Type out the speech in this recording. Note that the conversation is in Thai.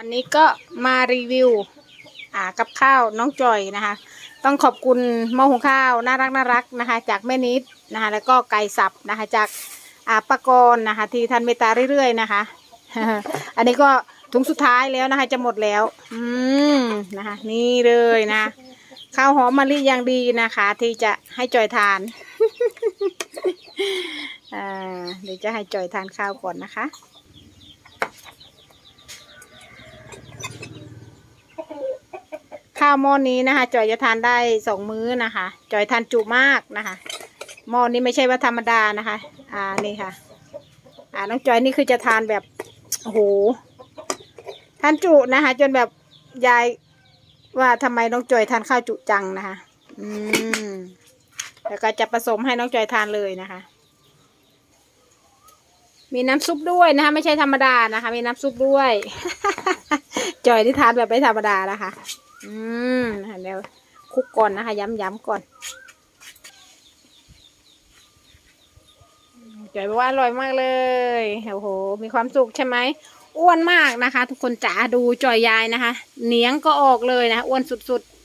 วันนี้ก็มารีวิวอ่ากับข้าวน้องจอยนะคะ ต้องขอบคุณหม้อหุงข้าวน่ารักน่ารักนะคะ จากแม่นิดนะคะ แล้วก็ไก่สับนะคะ จากอ่าปากรณ์นะคะ ที่ท่านเมตตาเรื่อยๆนะคะ อันนี้ก็ถุงสุดท้ายแล้วนะคะ จะหมดแล้ว อืมนะคะ นี่เลยนะข้าวหอมมะลิอย่างดีนะคะ ที่จะให้จอยทานอ่าเดี๋ยวจะให้จอยทานข้าวก่อนนะคะ ข้าวหม้อนี้นะคะ จอยจะทานได้สองมื้อนะคะ จอยทานจุมากนะคะหม้อนี้ไม่ใช่ว่าธรรมดานะคะ อ่านี่ค่ะ อ่าน้องจอยนี่คือจะทานแบบโอ้โหทานจุนะคะ จนแบบยายว่าทำไมน้องจอยทานข้าวจุจังนะคะ อืมแล้วก็จะผสมให้น้องจอยทานเลยนะคะ มีน้ำซุปด้วยนะคะ ไม่ใช่ธรรมดานะคะ มีน้ำซุปด้วย จอยที่ทานแบบไม่ธรรมดานะคะ อืมเดี๋ยวคลุกก่อนนะคะ ย้ำๆก่อนจอยบอกว่าอร่อยมากเลยโอ้โห มีความสุขใช่ไหมอ้วนมากนะคะ ทุกคนจ๋าดูจอยยายนะคะเนียงก็ออกเลยนะคะอ้วนสุดๆ